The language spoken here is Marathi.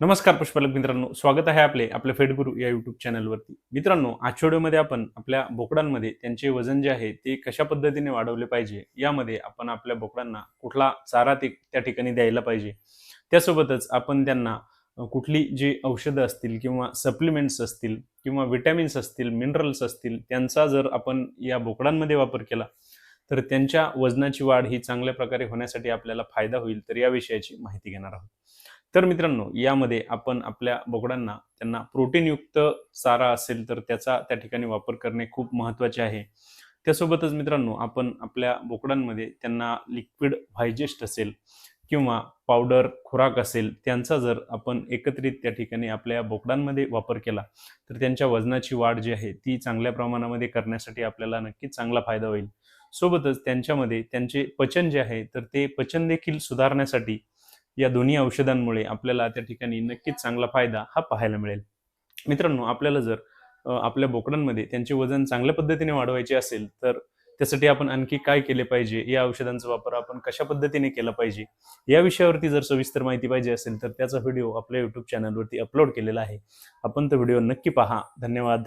नमस्कार पुष्पालक मित्रांनो स्वागत आहे आपले आपल्या फेडगुरु या युट्यूब चॅनलवरती मित्रांनो आजच्या व्हिडिओमध्ये आपण आपल्या बोकडांमध्ये त्यांचे वजन जे आहे ते कशा पद्धतीने वाढवले पाहिजे यामध्ये आपण आपल्या बोकडांना कुठला चारा ते त्या ठिकाणी द्यायला पाहिजे. त्यासोबतच आपण त्यांना कुठली जी औषधं असतील किंवा सप्लिमेंट्स असतील किंवा विटॅमिन्स असतील मिनरल्स असतील त्यांचा जर आपण या बोकडांमध्ये वापर केला तर त्यांच्या वजनाची वाढ ही चांगल्या प्रकारे होण्यासाठी आपल्याला फायदा होईल तर या विषयाची माहिती घेणार आहोत. तर मित्रांनो यामध्ये आपण आपल्या बोकडांना त्यांना प्रोटीनयुक्त चारा असेल तर त्याचा त्या ठिकाणी वापर करणे खूप महत्त्वाचे आहे. त्यासोबतच मित्रांनो आपण आपल्या बोकडांमध्ये त्यांना लिक्विड व्हायजेस्ट असेल किंवा पावडर खुराक असेल त्यांचा जर आपण एकत्रित त्या ठिकाणी आपल्या बोकडांमध्ये वापर केला तर त्यांच्या वजनाची वाढ जी आहे ती चांगल्या प्रमाणामध्ये करण्यासाठी आपल्याला नक्कीच चांगला फायदा होईल. सोबतच त्यांच्यामध्ये त्यांचे पचन जे आहे तर ते पचन देखील सुधारण्यासाठी या दोन्ही औषधांमुळे आपल्याला त्या ठिकाणी नक्कीच चांगला फायदा हा पाहायला मिळेल. मित्रांनो आपल्याला जर आपल्या बोकडांमध्ये त्यांचे वजन चांगल्या पद्धतीने वाढवायचे असेल तर त्यासाठी आपण आणखी काय केले पाहिजे? या औषधांचा वापर आपण कशा पद्धतीने केला पाहिजे? या विषयावरती जर सविस्तर माहिती पाहिजे असेल तर त्याचा व्हिडिओ आपल्या युट्यूब चॅनलवरती अपलोड केलेला आहे. आपण तो व्हिडिओ नक्की पहा. धन्यवाद.